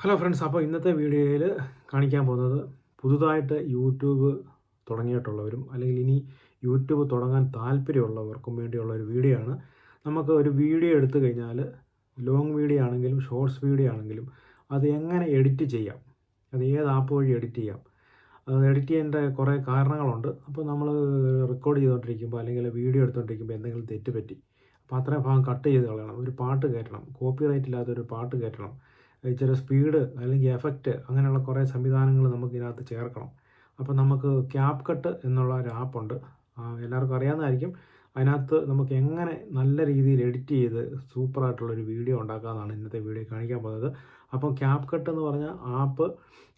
Hello friends അപ്പോൾ ഇന്നത്തെ വീഡിയോയിൽ കാണിക്കാൻ പോകുന്നത് പുതുതായിട്ട് യൂട്യൂബ് തുടങ്ങിയിട്ടുള്ളവരും അല്ലെങ്കിൽ ഇനി യൂട്യൂബ് തുടങ്ങാൻ താല്പര്യമുള്ളവർക്കും വേണ്ടിയുള്ള ഒരു വീഡിയോ ആണ്. നമുക്ക് ഒരു വീഡിയോ എടുത്തു കഴിഞ്ഞാൽ ലോങ് വീഡിയോ ആണെങ്കിലും ഷോർട്സ് വീഡിയോ ആണെങ്കിലും അത് എങ്ങനെ എഡിറ്റ് ചെയ്യാം? അത് ഏത് ആപ്പ് വഴി എഡിറ്റ് ചെയ്യാം? അത് എഡിറ്റ് ചെയ്യേണ്ട കുറേ കാരണങ്ങളുണ്ട്. അപ്പോൾ നമ്മൾ റെക്കോർഡ് ചെയ്തുകൊണ്ടിരിക്കുമ്പോൾ അല്ലെങ്കിൽ വീഡിയോ എടുത്തുകൊണ്ടിരിക്കുമ്പോൾ എന്തെങ്കിലും തെറ്റ് പറ്റി അപ്പോൾ അത്രയും ഭാഗം കട്ട് ചെയ്ത് കളയണം. ഒരു പാട്ട് കയറ്റണം കോപ്പി റൈറ്റ് ഇല്ലാത്ത ഒരു പാട്ട് കയറ്റണം ഇച്ചിരി സ്പീഡ് അല്ലെങ്കിൽ എഫക്റ്റ് അങ്ങനെയുള്ള കുറേ സംവിധാനങ്ങൾ നമുക്ക് ഇതിനകത്ത് ചേർക്കണം. അപ്പോൾ നമുക്ക് ക്യാപ് കട്ട് എന്നുള്ള ഒരു ആപ്പുണ്ട് എല്ലാവർക്കും അറിയാവുന്നതായിരിക്കും. അതിനകത്ത് നമുക്ക് എങ്ങനെ നല്ല രീതിയിൽ എഡിറ്റ് ചെയ്ത് സൂപ്പറായിട്ടുള്ളൊരു വീഡിയോ ഉണ്ടാക്കാമെന്നാണ് ഇന്നത്തെ വീഡിയോ കാണിക്കാൻ പോകുന്നത്. അപ്പം ക്യാപ് കട്ട് എന്ന് പറഞ്ഞ ആപ്പ്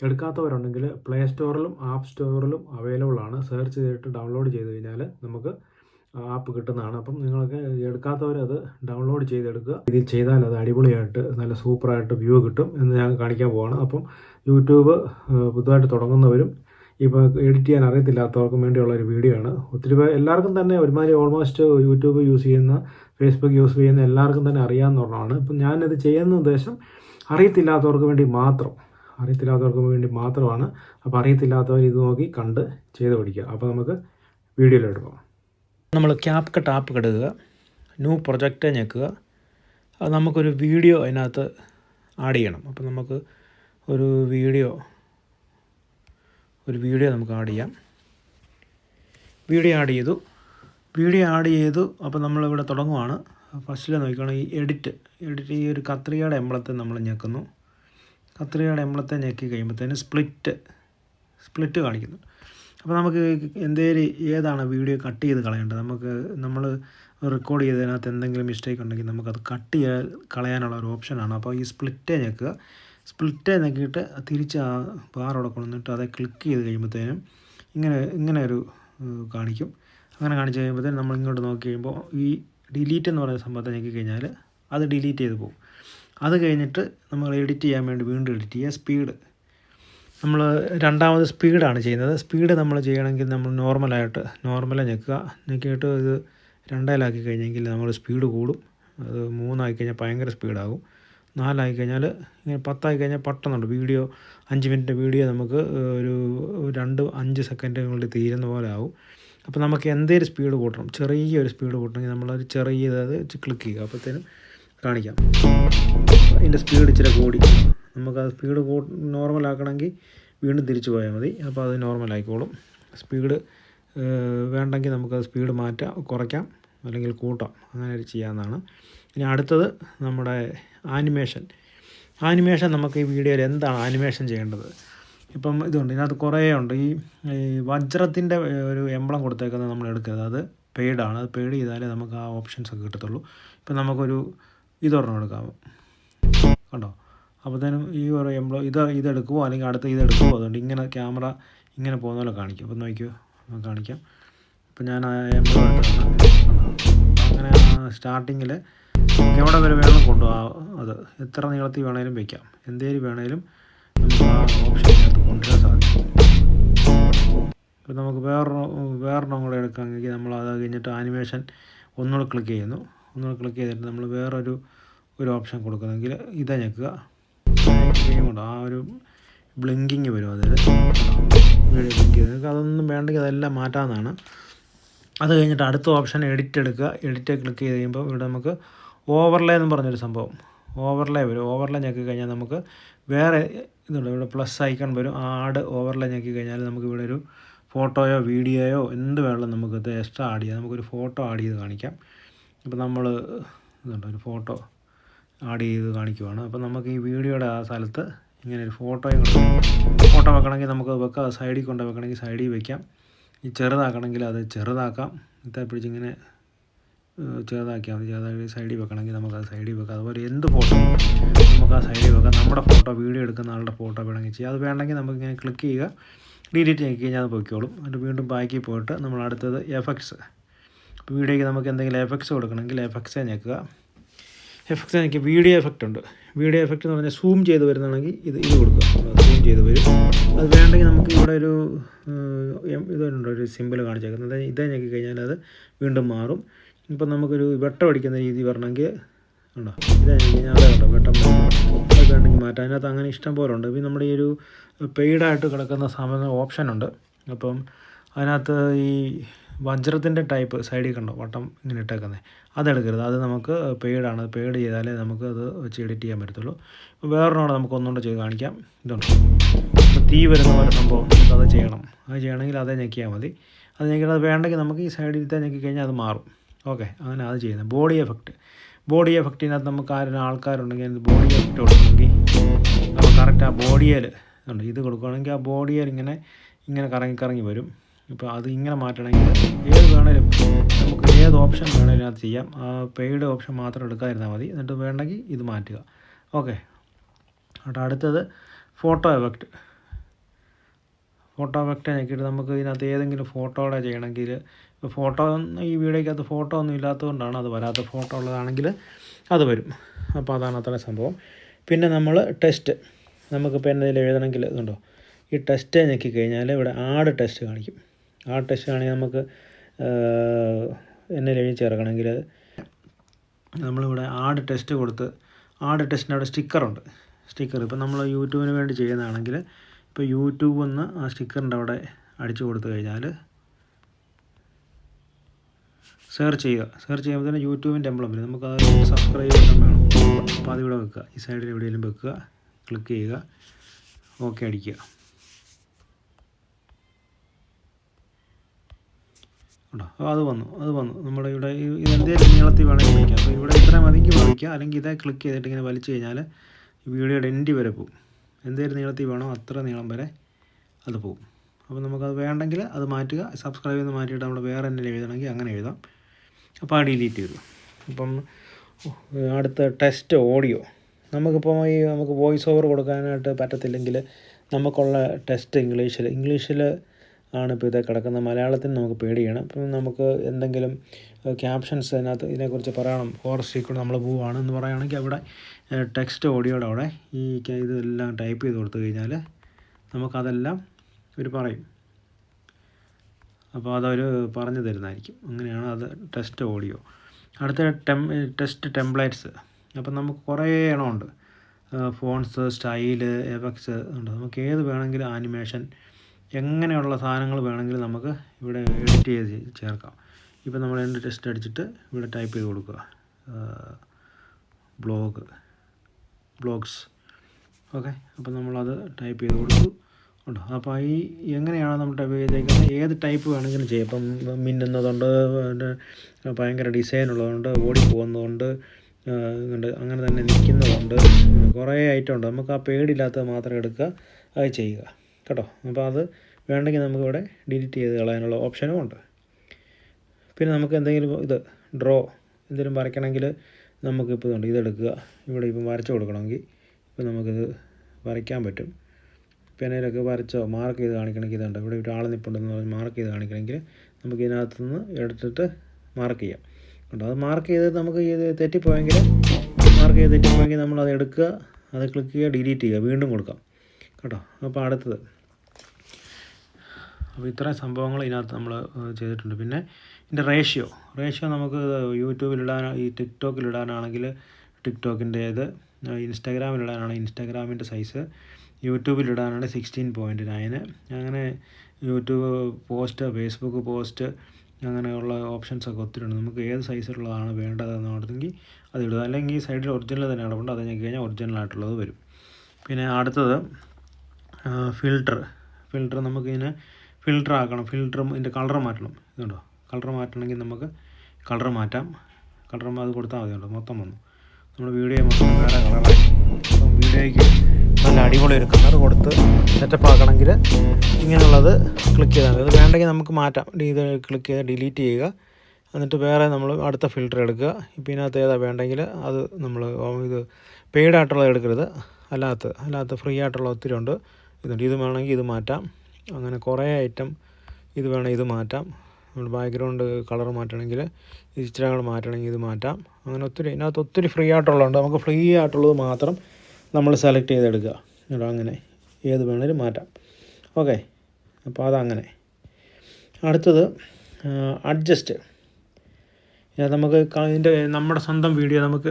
എടുക്കാത്തവരുണ്ടെങ്കിൽ പ്ലേ സ്റ്റോറിലും ആപ്പ് സ്റ്റോറിലും അവൈലബിൾ ആണ്. സെർച്ച് ചെയ്തിട്ട് ഡൗൺലോഡ് ചെയ്ത് കഴിഞ്ഞാൽ നമുക്ക് ആപ്പ് കിട്ടുന്നതാണ്. അപ്പം നിങ്ങൾക്ക് എടുക്കാത്തവർ അത് ഡൗൺലോഡ് ചെയ്തെടുക്കുക. ഇതിൽ ചെയ്താൽ അത് അടിപൊളിയായിട്ട് നല്ല സൂപ്പറായിട്ട് വ്യൂ കിട്ടും എന്ന് ഞാൻ കാണിക്കാൻ പോവാണ്. അപ്പം യൂട്യൂബ് പുതുതായിട്ട് തുടങ്ങുന്നവരും ഇപ്പോൾ എഡിറ്റ് ചെയ്യാൻ അറിയത്തില്ലാത്തവർക്കും വേണ്ടിയുള്ള ഒരു വീഡിയോ ആണ്. ഒത്തിരി എല്ലാവർക്കും തന്നെ ഒരുമാതിരി ഓൾമോസ്റ്റ് യൂട്യൂബ് യൂസ് ചെയ്യുന്ന ഫേസ്ബുക്ക് യൂസ് ചെയ്യുന്ന എല്ലാവർക്കും തന്നെ അറിയാമെന്നുള്ളതാണ് ഇപ്പം ഞാനിത് ചെയ്യുന്ന ഉദ്ദേശം അറിയത്തില്ലാത്തവർക്ക് വേണ്ടി മാത്രം അറിയത്തില്ലാത്തവർക്ക് വേണ്ടി മാത്രമാണ്. അപ്പോൾ അറിയത്തില്ലാത്തവർ ഇത് നോക്കി കണ്ട് ചെയ്ത് പഠിക്കുക. അപ്പോൾ നമുക്ക് വീഡിയോയിലെടുക്കാം നമ്മൾ ക്യാപ് കട്ട് ആപ്പ് കിടക്കുക ന്യൂ പ്രൊജക്റ്റ് ഞെക്കുക അത് നമുക്കൊരു വീഡിയോ അതിനകത്ത് ആഡ് ചെയ്യണം. അപ്പം നമുക്ക് ഒരു വീഡിയോ ഒരു വീഡിയോ നമുക്ക് ആഡ് ചെയ്യാം. വീഡിയോ ആഡ് ചെയ്തു. വീഡിയോ ആഡ് ചെയ്തു. അപ്പോൾ നമ്മളിവിടെ തുടങ്ങുവാണ്. ഫസ്റ്റിൽ നോക്കുകയാണെങ്കിൽ ഈ എഡിറ്റ് എഡിറ്റ് ഈ ഒരു കത്രികയുടെ എംബ്ലത്തെ നമ്മൾ ഞെക്കുന്നു. കത്രികയുടെ എംബ്ലത്തെ ഞെക്കി കഴിയുമ്പോഴത്തേന് സ്പ്ലിറ്റ് സ്പ്ലിറ്റ് കാണിക്കുന്നു. അപ്പോൾ നമുക്ക് എന്തേലും ഏതാണ് വീഡിയോ കട്ട് ചെയ്ത് കളയേണ്ടത്? നമുക്ക് നമ്മൾ റെക്കോർഡ് ചെയ്തതിനകത്ത് എന്തെങ്കിലും മിസ്റ്റേക്ക് ഉണ്ടെങ്കിൽ നമുക്കത് കട്ട് ചെയ്ത് കളയാനുള്ള ഒരു ഓപ്ഷനാണ് അപ്പോൾ ഈ സ്പ്ലിറ്റേ ഞെക്കുക. സ്പ്ലിറ്റേ ഞെക്കിയിട്ട് തിരിച്ച് ആ പാറോടെ കൊണ്ടുവന്നിട്ട് അതെ ക്ലിക്ക് ചെയ്ത് കഴിയുമ്പോഴത്തേനും ഇങ്ങനെ ഇങ്ങനെ ഒരു കാണിക്കും. അങ്ങനെ കാണിച്ച് കഴിയുമ്പോഴത്തേനും നമ്മൾ ഇങ്ങോട്ട് നോക്കി കഴിയുമ്പോൾ ഈ ഡിലീറ്റ് എന്ന് പറയുന്ന സംഭവത്തെ ഞെക്കി കഴിഞ്ഞാൽ അത് ഡിലീറ്റ് ചെയ്ത് പോകും. അത് കഴിഞ്ഞിട്ട് നമ്മൾ എഡിറ്റ് ചെയ്യാൻ വേണ്ടി വീണ്ടും എഡിറ്റ് ചെയ്യുക. സ്പീഡ് നമ്മൾ രണ്ടാമത് സ്പീഡാണ് ചെയ്യുന്നത്. സ്പീഡ് നമ്മൾ ചെയ്യണമെങ്കിൽ നമ്മൾ നോർമലായിട്ട് നോർമലായി ഞെക്കുക ഞെക്കിയിട്ട് ഇത് രണ്ടേലാക്കി കഴിഞ്ഞെങ്കിൽ നമ്മൾ സ്പീഡ് കൂടും. അത് മൂന്നായി കഴിഞ്ഞാൽ ഭയങ്കര സ്പീഡാകും. നാലായി കഴിഞ്ഞാൽ ഇങ്ങനെ പത്തായി കഴിഞ്ഞാൽ പെട്ടെന്നുണ്ട്. വീഡിയോ അഞ്ച് മിനിറ്റ് വീഡിയോ നമുക്ക് ഒരു രണ്ട് അഞ്ച് സെക്കൻഡുകളിൽ തീരുന്ന പോലെ ആവും. അപ്പോൾ നമുക്ക് എന്തേലും സ്പീഡ് കൂട്ടണം. ചെറിയ ഒരു സ്പീഡ് കൂട്ടണമെങ്കിൽ നമ്മളത് ചെറിയത് ക്ലിക്ക് ചെയ്യുക. അപ്പോഴത്തേനും കാണിക്കാം. അതിന്റെ സ്പീഡ് ഇച്ചിരി കൂടി. നമുക്കത് സ്പീഡ് കൂ നോർമലാക്കണമെങ്കിൽ വീണ്ടും തിരിച്ചു പോയാൽ മതി. അപ്പോൾ അത് നോർമലായിക്കോളും സ്പീഡ് വേണ്ടെങ്കിൽ നമുക്കത് സ്പീഡ് മാറ്റാം കുറയ്ക്കാം അല്ലെങ്കിൽ കൂട്ടാം. അങ്ങനെ ചെയ്യാവുന്നതാണ്. ഇനി അടുത്തത് നമ്മുടെ ആനിമേഷൻ ആനിമേഷൻ നമുക്ക് ഈ വീഡിയോയിൽ എന്താണ് ആനിമേഷൻ ചെയ്യേണ്ടത്? ഇപ്പം ഇതുണ്ട്. ഇതിനകത്ത് കുറേ ഉണ്ട്. ഈ ഈ വജ്രത്തിന്റെ ഒരു എംബ്ലം കൊടുത്തേക്കുന്നത് നമ്മൾ എടുക്കരുത്. അത് പെയ്ഡാണ് അത് പെയ്ഡ് ചെയ്താലേ നമുക്ക് ആ ഓപ്ഷൻസ് ഒക്കെ കിട്ടത്തുള്ളൂ. ഇപ്പം നമുക്കൊരു ഇതൊരെണ്ണം എടുക്കാം. കണ്ടോ? അപ്പോഴത്തേനും ഈ എംബ്ലോ ഇത് ഇതെടുക്കുമോ അല്ലെങ്കിൽ അടുത്ത ഇതെടുക്കുമോ അതുകൊണ്ട് ഇങ്ങനെ ക്യാമറ ഇങ്ങനെ പോകുന്ന പോലെ കാണിക്കും. അപ്പം നോക്കിയോ? കാണിക്കാം. അപ്പം ഞാൻ അങ്ങനെ സ്റ്റാർട്ടിങ്ങിൽ എവിടെ വരെ വേണം കൊണ്ടുപോകാം. അത് എത്ര നീളത്തിൽ വേണേലും വയ്ക്കാം എന്തേലും വേണേലും നമുക്ക് ആ ഓപ്ഷനകത്ത് കൊണ്ടുവരാൻ സാധിക്കും. ഇപ്പം നമുക്ക് വേറൊരു വേറൊരെണ്ണം കൂടെ എടുക്കാമെങ്കിൽ നമ്മൾ അത് കഴിഞ്ഞിട്ട് ആനിമേഷൻ ഒന്നുകൂടെ ക്ലിക്ക് ചെയ്യുന്നു. ഒന്നുകൂടെ ക്ലിക്ക് ചെയ്തിട്ട് നമ്മൾ വേറൊരു ഒരു ഓപ്ഷൻ കൊടുക്കുന്നെങ്കിൽ ഇതാ ഞെക്കുക. ചെയ്യുമുണ്ട് ആ ഒരു ബ്ലിങ്കിങ് വരും അതിൽ ബ്ലിങ്ക് നിങ്ങൾക്ക് അതൊന്നും വേണ്ടെങ്കിൽ അതെല്ലാം മാറ്റാവുന്നതാണ്. അത് കഴിഞ്ഞിട്ട് അടുത്ത ഓപ്ഷൻ എഡിറ്റ് എടുക്കുക. എഡിറ്റ് ക്ലിക്ക് ചെയ്ത് കഴിയുമ്പോൾ ഇവിടെ നമുക്ക് ഓവർലേ എന്ന് പറഞ്ഞൊരു സംഭവം. ഓവർലേ വരും. ഓവർലേ ഞെക്കി കഴിഞ്ഞാൽ നമുക്ക് വേറെ ഇതുണ്ട്. ഇവിടെ പ്ലസ് ഐക്കൺ വരും. ആഡ് ഓവർലേ ഞെക്കി കഴിഞ്ഞാൽ നമുക്ക് ഇവിടെ ഒരു ഫോട്ടോയോ വീഡിയോയോ എന്ത് വേണമെങ്കിലും നമുക്ക് ഇത് എക്സ്ട്രാ ആഡ് ചെയ്യാം. നമുക്കൊരു ഫോട്ടോ ആഡ് ചെയ്ത് കാണിക്കാം. അപ്പോൾ നമ്മൾ ഇതുണ്ട്. ഒരു ഫോട്ടോ ആഡ് ചെയ്ത് കാണിക്കുവാണ്. അപ്പോൾ നമുക്ക് ഈ വീഡിയോയുടെ ആ സ്ഥലത്ത് ഇങ്ങനെ ഒരു ഫോട്ടോയും ഫോട്ടോ വെക്കണമെങ്കിൽ നമുക്ക് വെക്കാം. സൈഡിൽ കൊണ്ട് വെക്കണമെങ്കിൽ സൈഡിൽ വെക്കാം. ഈ ചെറുതാക്കണമെങ്കിൽ അത് ചെറുതാക്കാം. ഇത്ര പിടിച്ചിങ്ങനെ ചെറുതാക്കിയാൽ മതി. ചെറുതാക്കി സൈഡിൽ വെക്കണമെങ്കിൽ നമുക്ക് അത് സൈഡിൽ വെക്കാം. അതുപോലെ എന്ത് ഫോട്ടോ നമുക്ക് ആ സൈഡിൽ വെക്കാം. നമ്മുടെ ഫോട്ടോ വീഡിയോ എടുക്കുന്ന ആളുടെ ഫോട്ടോ വേണമെങ്കിൽ ചെയ്യാം. അത് വേണമെങ്കിൽ നമുക്ക് ഇങ്ങനെ ക്ലിക്ക് ചെയ്യുക. ഡിലീറ്റ് ചെയ്ത് കഴിഞ്ഞാൽ അത് പൊയ്ക്കോളും. എന്നിട്ട് വീണ്ടും ബാക്കി പോയിട്ട് നമ്മൾ അടുത്തത് എഫക്ട്സ് വീഡിയോയ്ക്ക് നമുക്ക് എന്തെങ്കിലും എഫക്ട്സ് കൊടുക്കണമെങ്കിൽ എഫക്ട്സേ ഞെക്കുക. എഫക്ട്സ് എനിക്ക് വീഡിയോ എഫക്റ്റ് ഉണ്ട്. വീഡിയോ എഫക്റ്റ് എന്ന് പറഞ്ഞാൽ സൂം ചെയ്ത് വരുന്നതാണെങ്കിൽ ഇത് ഇത് കൊടുക്കുക. സൂം ചെയ്ത് വരും. അത് വേണ്ടെങ്കിൽ നമുക്ക് ഇവിടെ ഒരു ഇതുണ്ട് ഒരു സിമ്പിൾ കാണിച്ചേക്കുന്നത്. ഇതേ ഞെക്കി കഴിഞ്ഞാൽ അത് വീണ്ടും മാറും. ഇപ്പം നമുക്കൊരു വെട്ടം അടിക്കുന്ന രീതി പറഞ്ഞെങ്കിൽ ഉണ്ടോ ഇതേ ഞെക്കി കഴിഞ്ഞാൽ അതേ ഉണ്ടോ വെട്ടം. അത് വേണമെങ്കിൽ മാറ്റാം. അതിനകത്ത് അങ്ങനെ ഇഷ്ടം പോലെ ഉണ്ട്. പിന്നെ നമ്മുടെ ഈ ഒരു പെയ്ഡായിട്ട് കിടക്കുന്ന സാധന ഓപ്ഷൻ ഉണ്ട്. അപ്പം അതിനകത്ത് ഈ വജ്രത്തിന്റെ ടൈപ്പ് സൈഡിൽ കണ്ടോ? വട്ടം ഇങ്ങനെ ഇട്ടേക്കുന്നത് അതെടുക്കരുത്. അത് നമുക്ക് പെയ്ഡാണ് പെയ്ഡ് ചെയ്താലേ നമുക്ക് അത് വെച്ച് എഡിറ്റ് ചെയ്യാൻ പറ്റത്തുള്ളൂ. വേറൊരെണ്ണം നമുക്ക് ഒന്നുകൊണ്ട് ചെയ്ത് കാണിക്കാം. ഇതുണ്ട്. അപ്പോൾ തീ വരുന്ന പോലെ സംഭവം. നമുക്ക് അത് ചെയ്യണം. അത് ചെയ്യണമെങ്കിൽ അതേ ഞെക്കിയാൽ മതി. അത് ഞെക്കിയാൽ അത് വേണ്ടെങ്കിൽ നമുക്ക് ഈ സൈഡിൽ തന്നെ ഞെക്കി കഴിഞ്ഞാൽ അത് മാറും. ഓക്കെ. അങ്ങനെ അത് ചെയ്യുന്നത്. ബോഡി എഫക്റ്റ് ബോഡി എഫക്റ്റിനകത്ത് നമുക്ക് ആരും ആൾക്കാരുണ്ടെങ്കിൽ അതിന് ബോഡി എഫക്റ്റ് കൊടുക്കണമെങ്കിൽ നമ്മൾ കറക്റ്റ് ആ ബോഡിയിൽ ഉണ്ട് ഇത് കൊടുക്കുകയാണെങ്കിൽ ആ ബോഡിയിൽ ഇങ്ങനെ ഇങ്ങനെ കറങ്ങി കറങ്ങി വരും. ഇപ്പോൾ അത് ഇങ്ങനെ മാറ്റണമെങ്കിൽ ഏത് വേണേലും നമുക്ക് ഏത് ഓപ്ഷൻ വേണേലും അത് ചെയ്യാം. ആ പെയ്ഡ് ഓപ്ഷൻ മാത്രം എടുക്കാതിരുന്നാൽ മതി. എന്നിട്ട് വേണമെങ്കിൽ ഇത് മാറ്റുക. ഓക്കെ അവിടെ അടുത്തത് ഫോട്ടോ എഫക്റ്റ് ഫോട്ടോ എഫക്റ്റ് നോക്കിയിട്ട് നമുക്ക് ഇതിനകത്ത് ഏതെങ്കിലും ഫോട്ടോയുടെ ചെയ്യണമെങ്കിൽ ഇപ്പോൾ ഫോട്ടോ ഈ വീഡിയോയ്ക്കകത്ത് ഫോട്ടോ ഒന്നും ഇല്ലാത്തതുകൊണ്ടാണ് അത് വരാത്ത ഫോട്ടോ ഉള്ളതാണെങ്കിൽ അത് വരും. അപ്പോൾ അതാണ് അത്ര സംഭവം. പിന്നെ നമ്മൾ ടെസ്റ്റ് നമുക്കിപ്പോൾ എന്തെങ്കിലും എഴുതണമെങ്കിൽ ഇതുണ്ടോ? ഈ ടെസ്റ്റ് ഞെക്കി കഴിഞ്ഞാൽ ഇവിടെ ആഡ് ടെസ്റ്റ് കാണിക്കും. ആഡ് ടെസ്റ്റ് ആണെങ്കിൽ നമുക്ക് എന്നെ എഴുതി ചേർക്കണമെങ്കിൽ നമ്മളിവിടെ ആഡ് ടെസ്റ്റ് കൊടുത്ത് ആഡ് ടെസ്റ്റിന്റെ അവിടെ സ്റ്റിക്കറുണ്ട് സ്റ്റിക്കർ ഇപ്പോൾ നമ്മൾ യൂട്യൂബിന് വേണ്ടി ചെയ്യുന്നതാണെങ്കിൽ ഇപ്പോൾ യൂട്യൂബ് എന്ന് ആ സ്റ്റിക്കറിന്റെ അവിടെ അടിച്ചു കൊടുത്തു കഴിഞ്ഞാൽ സെർച്ച് ചെയ്യുക. സെർച്ച് ചെയ്യുമ്പോൾ തന്നെ യൂട്യൂബിന്റെ എംബ്ലം വരും. നമുക്ക് അത് സബ്സ്ക്രൈബ് ചെയ്യാൻ വേണം. അപ്പോൾ അതിവിടെ വെക്കുക. ഈ സൈഡിൽ എവിടെയെങ്കിലും വെക്കുക. ക്ലിക്ക് ചെയ്യുക. ഓക്കെ അടിക്കുക. ഉണ്ടോ? അപ്പോൾ അത് വന്നു അത് വന്നു. നമ്മുടെ ഇവിടെ ഇതിന്റെ നീളത്തിൽ വേണമെങ്കിൽ വയ്ക്കാം അപ്പോൾ ഇവിടെ ഇത്ര മതിക്ക് വയ്ക്കാം അല്ലെങ്കിൽ ഇതേ ക്ലിക്ക് ചെയ്തിട്ട് ഇങ്ങനെ വലിച്ചു കഴിഞ്ഞാൽ വീഡിയോയുടെ എൻഡ് വരെ പോകും. എന്തേലും നീളത്തിൽ വേണോ അത്ര നീളം വരെ അത് പോകും. അപ്പോൾ നമുക്കത് വേണ്ടെങ്കിൽ അത് മാറ്റുക. സബ്സ്ക്രൈബ് ചെയ്ത് മാറ്റിയിട്ട് നമ്മൾ വേറെ എന്തെങ്കിലും എഴുതണമെങ്കിൽ അങ്ങനെ എഴുതാം. അപ്പോൾ ആ ഡിലീറ്റ് ചെയ്തു. അപ്പം അടുത്ത ടെസ്റ്റ് ഓഡിയോ നമുക്കിപ്പോൾ ഈ നമുക്ക് വോയിസ് ഓവർ കൊടുക്കാനായിട്ട് പറ്റത്തില്ലെങ്കിൽ നമുക്കുള്ള ടെസ്റ്റ് ഇംഗ്ലീഷിൽ ഇംഗ്ലീഷിൽ ആണ് ഇപ്പോൾ ഇത് കിടക്കുന്നത്. മലയാളത്തിൽ നമുക്ക് പേടിയാണ്. അപ്പം നമുക്ക് എന്തെങ്കിലും ക്യാപ്ഷൻസ് അതിനകത്ത് ഇതിനെക്കുറിച്ച് പറയണം. ഫോറസ്റ്റിൽ കൂടെ നമ്മൾ പോവുകയാണ് എന്ന് പറയുകയാണെങ്കിൽ അവിടെ ടെക്സ്റ്റ് ഓഡിയോയുടെ അവിടെ ഈ ഇതെല്ലാം ടൈപ്പ് ചെയ്ത് കൊടുത്തു കഴിഞ്ഞാൽ നമുക്കതെല്ലാം ഇവർ പറയും. അപ്പോൾ അതവർ പറഞ്ഞു തരുന്നതായിരിക്കും. അങ്ങനെയാണ് അത് ടെസ്റ്റ് ഓഡിയോ അടുത്ത ടെം ടെസ്റ്റ് ടെംപ്ലേറ്റ്സ് അപ്പം നമുക്ക് കുറേ എണ്ണമുണ്ട് ഫോൺസ് സ്റ്റൈൽ എഫക്ട്സ് ഉണ്ട്. നമുക്ക് ഏത് വേണമെങ്കിലും ആനിമേഷൻ എങ്ങനെയുള്ള സാധനങ്ങൾ വേണമെങ്കിലും നമുക്ക് ഇവിടെ എഡിറ്റ് ചെയ്ത് ചേർക്കാം. ഇപ്പോൾ നമ്മൾ എന്റെ ടെസ്റ്റ് അടിച്ചിട്ട് ഇവിടെ ടൈപ്പ് ചെയ്ത് കൊടുക്കുക. ബ്ലോഗ് ബ്ലോഗ്സ് ഓക്കെ അപ്പോൾ നമ്മളത് ടൈപ്പ് ചെയ്ത് കൊടുത്തു. ഉണ്ട്? അപ്പോൾ ഈ എങ്ങനെയാണ് നമ്മൾ ടൈപ്പ് ചെയ്തേക്കുന്നത്? ഏത് ടൈപ്പ് വേണമെങ്കിലും ചെയ്യാം. ഇപ്പം മിന്നുന്നതുണ്ട് ഭയങ്കര ഡിസൈൻ ഉള്ളതുകൊണ്ട് ഓടി പോകുന്നതുകൊണ്ട് ഉണ്ട് അങ്ങനെ തന്നെ നിൽക്കുന്നതുണ്ട്. കുറേ ഐറ്റം ഉണ്ട്. നമുക്ക് ആ പേടില്ലാത്തത് മാത്രം എടുക്കുക അത് ചെയ്യുക. കേട്ടോ. അപ്പോൾ അത് വേണമെങ്കിൽ നമുക്കിവിടെ ഡിലീറ്റ് ചെയ്ത് കളയാനുള്ള ഓപ്ഷനും ഉണ്ട്. പിന്നെ നമുക്ക് എന്തെങ്കിലും ഇത് ഡ്രോ എന്തെങ്കിലും വരയ്ക്കണമെങ്കിൽ നമുക്കിപ്പോൾ ഇതുണ്ട്. ഇതെടുക്കുക. ഇവിടെ ഇപ്പം വരച്ച് കൊടുക്കണമെങ്കിൽ ഇപ്പം നമുക്കിത് വരയ്ക്കാൻ പറ്റും. പെനയിലൊക്കെ വരച്ചോ മാർക്ക് ചെയ്ത് കാണിക്കണമെങ്കിൽ ഇതുണ്ട്. ഇവിടെ ഒരു ആൾ നിൽപ്പുണ്ടെന്ന് പറഞ്ഞ് മാർക്ക് ചെയ്ത് കാണിക്കണമെങ്കിൽ നമുക്ക് ഇതിനകത്ത് നിന്ന് എടുത്തിട്ട് മാർക്ക് ചെയ്യാം. കേട്ടോ അത് മാർക്ക് ചെയ്ത് നമുക്ക് ഇത് തെറ്റിപ്പോയെങ്കിൽ മാർക്ക് ചെയ്ത് തെറ്റിപ്പോയെങ്കിൽ നമ്മളത് എടുക്കുക അത് ക്ലിക്ക് ചെയ്യുക ഡിലീറ്റ് ചെയ്യുക വീണ്ടും കൊടുക്കാം. കേട്ടോ അപ്പോൾ അടുത്തത്. അപ്പോൾ ഇത്രയും സംഭവങ്ങൾ ഇതിനകത്ത് നമ്മൾ ചെയ്തിട്ടുണ്ട്. പിന്നെ ഇതിന്റെ റേഷ്യോ. റേഷ്യോ നമുക്ക് യൂട്യൂബിലിടാൻ ഈ ടിക്ടോക്കിലിടാനാണെങ്കിൽ ടിക്ടോക്കിന്റെ ഇൻസ്റ്റാഗ്രാമിൽ ഇൻസ്റ്റാഗ്രാമിലിടാനാണ് ഇൻസ്റ്റാഗ്രാമിന്റെ സൈസ്. യൂട്യൂബിലിടാനാണ് സിക്സ്റ്റീൻ പോയിന്റ് നയന്. അങ്ങനെ യൂട്യൂബ് പോസ്റ്റ് ഫേസ്ബുക്ക് പോസ്റ്റ് അങ്ങനെയുള്ള ഓപ്ഷൻസൊക്കെ ഒത്തിരി ഉണ്ട്. നമുക്ക് ഏത് സൈസിലുള്ളതാണ് അത് ഇടുക അല്ലെങ്കിൽ ഈ സൈഡിൽ ഒറിജിനൽ തന്നെ കിടപ്പുണ്ട് അത് ഞെക്കി കഴിഞ്ഞാൽ ഒറിജിനലായിട്ടുള്ളത് വരും. പിന്നെ അടുത്തത് ഫിൽട്ടർ. ഫിൽട്ടർ നമുക്കിതിനെ ഫിൽട്ടർ ആക്കണം ഫിൽട്ടറും ഇതിന്റെ കളർ മാറ്റണം. ഇതുണ്ടോ? കളർ മാറ്റണമെങ്കിൽ നമുക്ക് കളർ മാറ്റാം. കളർ അത് കൊടുത്താൽ മതി കേട്ടോ മൊത്തം വന്നു. നമ്മുടെ വീഡിയോ മൊത്തം വേറെ കളറാണ് അപ്പം വീഡിയോയ്ക്ക് നല്ല അടിപൊളി ഒരു കളർ കൊടുത്ത് സെറ്റപ്പ് ആക്കണമെങ്കിൽ ഇങ്ങനെയുള്ളത് ക്ലിക്ക് ചെയ്താൽ മതി. അത് വേണ്ടെങ്കിൽ നമുക്ക് മാറ്റാം. ഇത് ക്ലിക്ക് ചെയ്ത് ഡിലീറ്റ് ചെയ്യുക. എന്നിട്ട് വേറെ നമ്മൾ അടുത്ത ഫിൽറ്റർ എടുക്കുക. ഇപ്പം ഇതിനകത്ത് ഏതാ വേണ്ടെങ്കിൽ അത് നമ്മൾ ഇത് പെയ്ഡ് ആയിട്ടുള്ളത് എടുക്കരുത്. അല്ലാത്ത അല്ലാത്ത ഫ്രീ ആയിട്ടുള്ള ഒത്തിരി ഉണ്ട്. ഇതുണ്ട്. ഇത് വേണമെങ്കിൽ ഇത് മാറ്റാം. അങ്ങനെ കുറേ ഐറ്റം ഇത് വേണം ഇത് മാറ്റാം. നമ്മൾ ബാക്ക്ഗ്രൗണ്ട് കളർ മാറ്റണമെങ്കിൽ ഇച്ചിരി ചിത്രങ്ങൾ മാറ്റണമെങ്കിൽ ഇത് മാറ്റാം. അങ്ങനെ ഒത്തിരി ഇതിനകത്ത് ഒത്തിരി ഫ്രീ ആയിട്ടുള്ളതുണ്ട്. നമുക്ക് ഫ്രീ ആയിട്ടുള്ളത് മാത്രം നമ്മൾ സെലക്ട് ചെയ്തെടുക്കുക. കേട്ടോ അങ്ങനെ ഏത് വേണേലും മാറ്റാം. ഓക്കെ അപ്പോൾ അതങ്ങനെ. അടുത്തത് അഡ്ജസ്റ്റ് നമുക്ക് ഇതിന്റെ നമ്മുടെ സ്വന്തം വീഡിയോ നമുക്ക്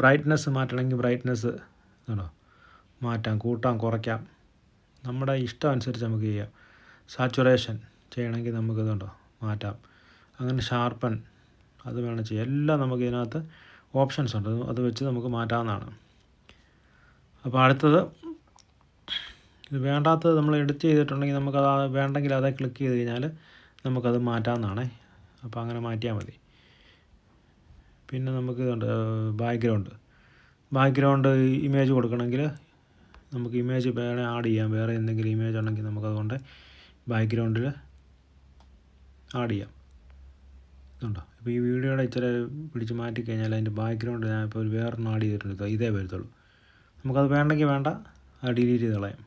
ബ്രൈറ്റ്നസ് മാറ്റണമെങ്കിൽ ബ്രൈറ്റ്നസ് ആണോ മാറ്റാം കൂട്ടാം കുറയ്ക്കാം. നമ്മുടെ ഇഷ്ടം അനുസരിച്ച് നമുക്ക് ചെയ്യാം. സാച്ചുറേഷൻ ചെയ്യണമെങ്കിൽ നമുക്ക് ഇതുണ്ടോ? മാറ്റാം. അങ്ങനെ ഷാർപ്പൻ അത് വേണം ചെയ്യാം എല്ലാം നമുക്ക് ഇതിനകത്ത് ഓപ്ഷൻസ് ഉണ്ട്. അത് വെച്ച് നമുക്ക് മാറ്റാവുന്നതാണ്. അപ്പോൾ അടുത്തത് ഇത് വേണ്ടാത്തത് നമ്മൾ എഡിറ്റ് ചെയ്തിട്ടുണ്ടെങ്കിൽ നമുക്ക് അത് വേണ്ടെങ്കിൽ അതേ ക്ലിക്ക് ചെയ്ത് കഴിഞ്ഞാൽ നമുക്കത് മാറ്റാവുന്നതാണേ. അപ്പോൾ അങ്ങനെ മാറ്റിയാൽ മതി. പിന്നെ നമുക്ക് ഇതുണ്ട് ബാക്ക്ഗ്രൗണ്ട്. ബാക്ക്ഗ്രൗണ്ട് ഇമേജ് കൊടുക്കണമെങ്കിൽ നമുക്ക് ഇമേജ് വേറെ ആഡ് ചെയ്യാം. വേറെ എന്തെങ്കിലും ഇമേജ് ഉണ്ടെങ്കിൽ നമുക്കതുകൊണ്ട് ബാക്ക്ഗ്രൗണ്ടിൽ ആഡ് ചെയ്യാം. ഇതുണ്ടോ? അപ്പോൾ ഈ വീഡിയോയുടെ ഇച്ചിരി പിടിച്ച് മാറ്റി കഴിഞ്ഞാൽ അതിന്റെ ബാക്ക്ഗ്രൗണ്ട് ഞാൻ ഒരു വേറൊന്നും ആഡ് ചെയ്തിട്ടുണ്ട് ഇതേ വരുത്തുള്ളൂ. നമുക്കത് വേണ്ടെങ്കിൽ വേണ്ട. അത് ഡിലീറ്റ് ചെയ്ത് കളയാം.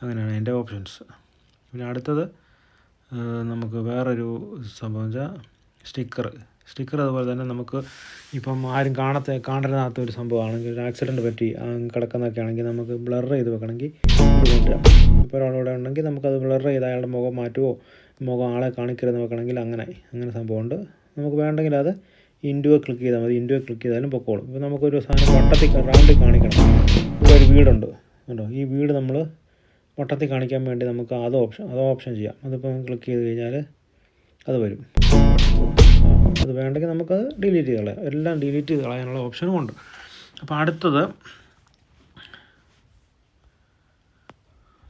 അങ്ങനെയാണ് എന്റെ ഓപ്ഷൻസ് പിന്നെ അടുത്തത് നമുക്ക് വേറൊരു സംഭവം വെച്ചാൽ സ്റ്റിക്കർ സ്റ്റിക്കർ അതുപോലെ തന്നെ നമുക്ക് ഇപ്പം ആരും കാണാത്ത കാണരുതാത്ത ഒരു സംഭവമാണെങ്കിൽ ഒരു ആക്സിഡന്റ് പറ്റി കിടക്കുന്നതൊക്കെ ആണെങ്കിൽ നമുക്ക് ബ്ലർ ചെയ്ത് വെക്കണമെങ്കിൽ ഇപ്പോൾ ഒരാളിവിടെ ഉണ്ടെങ്കിൽ നമുക്കത് ബ്ലർ ചെയ്ത് അയാളുടെ മുഖം മാറ്റുമോ മുഖം ആളെ കാണിക്കരുതെന്ന് വെക്കണമെങ്കിൽ അങ്ങനെ അങ്ങനെ സംഭവമുണ്ട്. നമുക്ക് വേണ്ടെങ്കിൽ അത് ഇൻഡുവെ ക്ലിക്ക് ചെയ്താൽ മതി. ഇൻഡുവെ ക്ലിക്ക് ചെയ്താലും പൊക്കോളും. ഇപ്പോൾ നമുക്കൊരു സാധനം വട്ടത്തിൽ റൗണ്ടിൽ കാണിക്കണം. ഇവിടെ ഒരു വീടുണ്ട്. കണ്ടോ? ഈ വീട് നമ്മൾ വട്ടത്തിൽ കാണിക്കാൻ വേണ്ടി നമുക്ക് അത് ഓപ്ഷൻ അത് ഓപ്ഷൻ ചെയ്യാം. അതിപ്പം ക്ലിക്ക് ചെയ്ത് കഴിഞ്ഞാൽ അത് വരും. അത് വേണ്ടെങ്കിൽ നമുക്കത് ഡിലീറ്റ് ചെയ്ത് കളയാം. എല്ലാം ഡിലീറ്റ് ചെയ്ത് കളയാനുള്ള ഓപ്ഷനും ഉണ്ട് അപ്പോൾ അടുത്തത്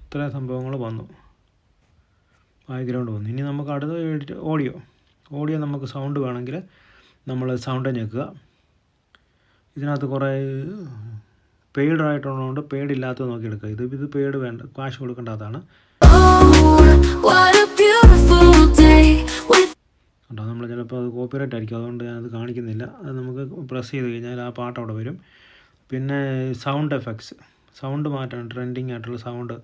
ഇത്രയും സംഭവങ്ങൾ വന്നു. ബാക്ക്ഗ്രൗണ്ട് വന്നു. ഇനി നമുക്ക് അടുത്ത എഡിറ്റ് ഓഡിയോ. ഓഡിയോ നമുക്ക് സൗണ്ട് വേണമെങ്കിൽ നമ്മൾ സൗണ്ട് ഞെക്കുക ഇതിനകത്ത് കുറേ പെയ്ഡ് ആയിട്ടുള്ളതുകൊണ്ട് പെയ്ഡ് ഇല്ലാത്തത് നോക്കിയെടുക്കുക ഇത് ഇത് പെയ്ഡ് വേണ്ട കാശ് കൊടുക്കേണ്ടതാണ് Oh, what a beautiful day. കേട്ടോ നമ്മൾ ചിലപ്പോൾ അത് കോപ്പിറൈറ്റ് ആയിരിക്കും. അതുകൊണ്ട് ഞാനത് കാണിക്കുന്നില്ല. അത് നമുക്ക് പ്രസ് ചെയ്ത് കഴിഞ്ഞാൽ ആ പാട്ട് അവിടെ വരും. പിന്നെ സൗണ്ട് എഫക്ട്സ് സൗണ്ട് മാറ്റാണ് ട്രെൻഡിങ് ആയിട്ടുള്ള സൗണ്ട്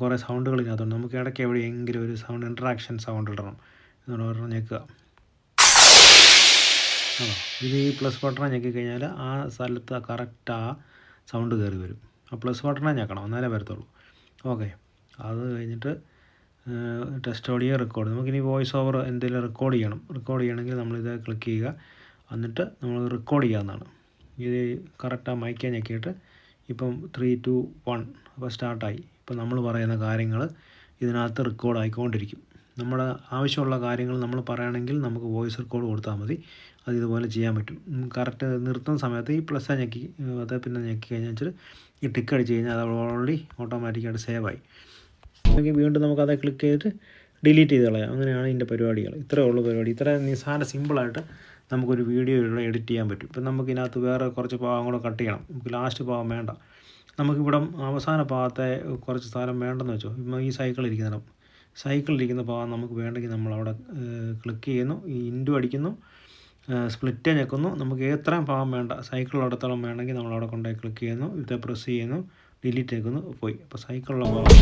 കുറേ സൗണ്ടുകൾ ഇതിനകത്തുണ്ട്. നമുക്ക് ഇടയ്ക്ക് എവിടെയെങ്കിലും ഒരു സൗണ്ട് ഇൻട്രാക്ഷൻ സൗണ്ട് ഇടണം. എന്നോട് പറഞ്ഞ് ഞെക്കുക. ഇത് ഈ പ്ലസ് ബട്ടണ ഞെക്കി കഴിഞ്ഞാൽ ആ സ്ഥലത്ത് കറക്റ്റ് ആ സൗണ്ട് കയറി വരും. ആ പ്ലസ് ബട്ടണേ ഞെക്കണം. എന്നാലേ വരത്തുള്ളൂ. ഓക്കെ അത് കഴിഞ്ഞിട്ട് ടെസ്റ്റ് ഓഡിയോ റെക്കോർഡ് നമുക്കിനി വോയിസ് ഓവർ എന്തെങ്കിലും റെക്കോർഡ് ചെയ്യണം. റെക്കോർഡ് ചെയ്യണമെങ്കിൽ നമ്മളിത് ക്ലിക്ക് ചെയ്യുക. എന്നിട്ട് നമ്മൾ റെക്കോർഡ് ചെയ്യാവുന്നതാണ് ഇത് കറക്റ്റാ മൈക്കെ ഞെക്കിയിട്ട് ഇപ്പം ത്രീ ടു വൺ അപ്പോൾ സ്റ്റാർട്ടായി ഇപ്പം നമ്മൾ പറയുന്ന കാര്യങ്ങൾ ഇതിനകത്ത് റെക്കോർഡ് ആയിക്കൊണ്ടിരിക്കും. നമ്മുടെ ആവശ്യമുള്ള കാര്യങ്ങൾ നമ്മൾ പറയുകയാണെങ്കിൽ നമുക്ക് വോയിസ് റെക്കോർഡ് കൊടുത്താൽ മതി. അത് ഇതുപോലെ ചെയ്യാൻ പറ്റും. കറക്റ്റ് നിർത്തുന്ന സമയത്ത് ഈ പ്ലസ് ഞെക്കി അത് പിന്നെ ഞെക്കി കഴിഞ്ഞാൽ വെച്ചാൽ ഈ ടിക്ക് അടിച്ച് കഴിഞ്ഞാൽ അത് ഓൾറെഡി ഓട്ടോമാറ്റിക്കായിട്ട് സേവായി അല്ലെങ്കിൽ വീണ്ടും നമുക്കത് ക്ലിക്ക് ചെയ്തിട്ട് ഡിലീറ്റ് ചെയ്ത് കളയാം. അങ്ങനെയാണ് ഇതിന്റെ പരിപാടികൾ. ഇത്രയേ ഉള്ളൂ പരിപാടി. ഇത്ര നിസ്സാര സിമ്പിളായിട്ട് നമുക്കൊരു വീഡിയോ ഇവിടെ എഡിറ്റ് ചെയ്യാൻ പറ്റും. ഇപ്പം നമുക്ക് ഇതിനകത്ത് വേറെ കുറച്ച് ഭാഗം കൂടെ കട്ട് ചെയ്യണം. നമുക്ക് ലാസ്റ്റ് ഭാഗം വേണ്ട. നമുക്കിവിടെ അവസാന ഭാഗത്തെ കുറച്ച് സ്ഥലം വേണ്ടെന്ന് വെച്ചോ. ഇപ്പം ഈ സൈക്കിൾ ഇരിക്കുന്നിടം. സൈക്കിളിരിക്കുന്ന ഭാഗം നമുക്ക് വേണ്ടെങ്കിൽ നമ്മൾ അവിടെ ക്ലിക്ക് ചെയ്യുന്നു. ഈ ഇൻഡു അടിക്കുന്നു. സ്പ്ലിറ്റ് ഞെക്കുന്നു. നമുക്ക് എത്രയും ഭാഗം വേണ്ട. സൈക്കിളിടത്തോളം വേണമെങ്കിൽ നമ്മളവിടെ കൊണ്ടുപോയി ക്ലിക്ക് ചെയ്യുന്നു. ഇത് പ്രസ് ചെയ്യുന്നു. ഡിലീറ്റ് ആക്കുന്നു പോയി. അപ്പോൾ സൈക്കിൾ ഭാഗം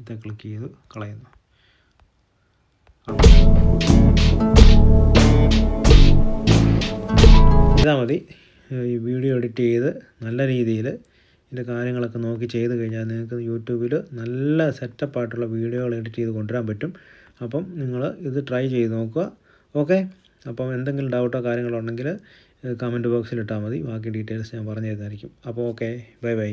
ഇത് ക്ലിക്ക് ചെയ്ത് കളയുന്നു. ഇതാ മതി. ഈ വീഡിയോ എഡിറ്റ് ചെയ്ത് നല്ല രീതിയിൽ ഇതിന്റെ കാര്യങ്ങളൊക്കെ നോക്കി ചെയ്ത് കഴിഞ്ഞാൽ നിങ്ങൾക്ക് യൂട്യൂബിൽ നല്ല സെറ്റപ്പായിട്ടുള്ള വീഡിയോകൾ എഡിറ്റ് ചെയ്ത് കൊണ്ടുവരാൻ പറ്റും. അപ്പം നിങ്ങൾ ഇത് ട്രൈ ചെയ്ത് നോക്കുക. ഓക്കെ? അപ്പം എന്തെങ്കിലും ഡൗട്ടോ കാര്യങ്ങളോ ഉണ്ടെങ്കിൽ കമന്റ് ബോക്സിൽ ഇട്ടാൽ മതി. ബാക്കി ഡീറ്റെയിൽസ് ഞാൻ പറഞ്ഞു തരുന്നതായിരിക്കും. അപ്പോൾ ഓക്കെ. Bye bye.